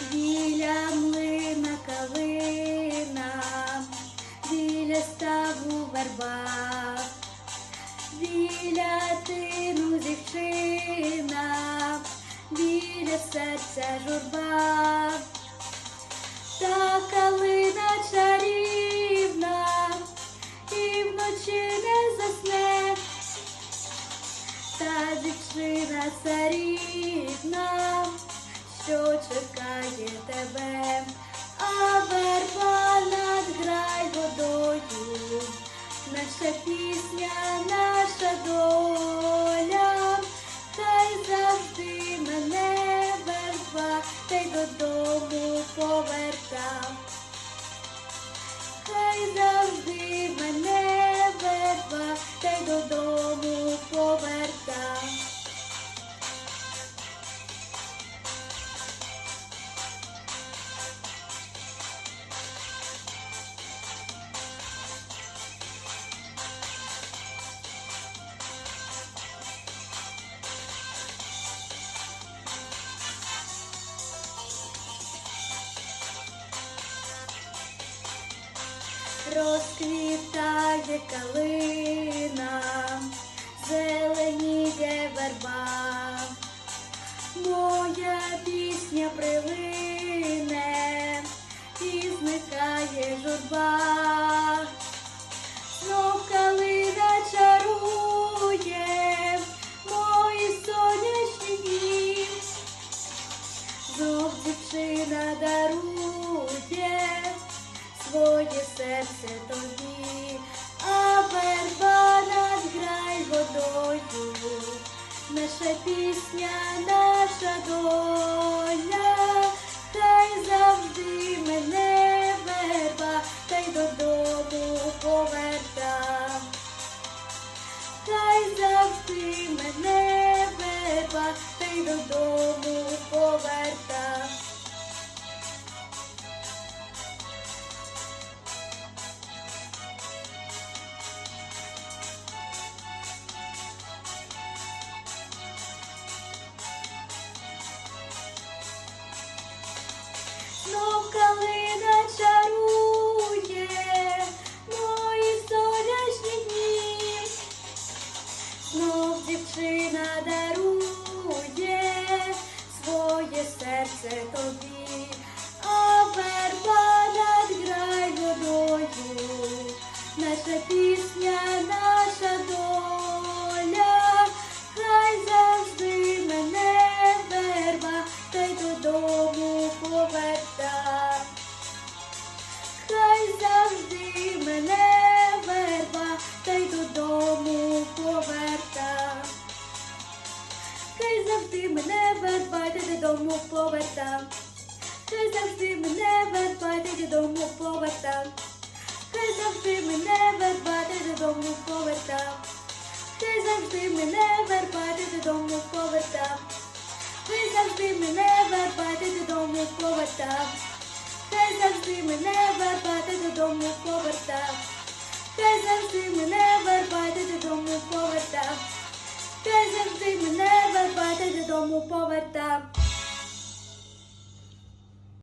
біля млина калина, біля ставу верба, біля тину дівчина, біля серця журба, та калина чарівна, і вночі не засне. Та дівчина царівна, що чекає тебе, а верба над грай водою, наша пісня, наша доля, та й завжди мене верба, та й додому поверта. Хай завжди Розквітає калина, зеленіє верба, моя пісня прилине і зникає журба, своє серце тобі, а верба над грай водою, наша пісня, наша доля, хай завжди мене верба, та й додому поверта. Хай завжди мене верба, та й додому поверта. Знов калина чарує мої сонячні дні. Знов дівчина дарує своє серце тобі, а верба поверта. Хай завжди мене верба, та й додому поверта. Хай завжди мене верба, та й додому поверта. Хай завжди мене верба, та й додому поверта. Хай завжди мене верба, та й додому поверта. Хай завжди мене вербати додому поверта. Хай завжди мене вербати додому поверта. Хай завжди мене вербати додому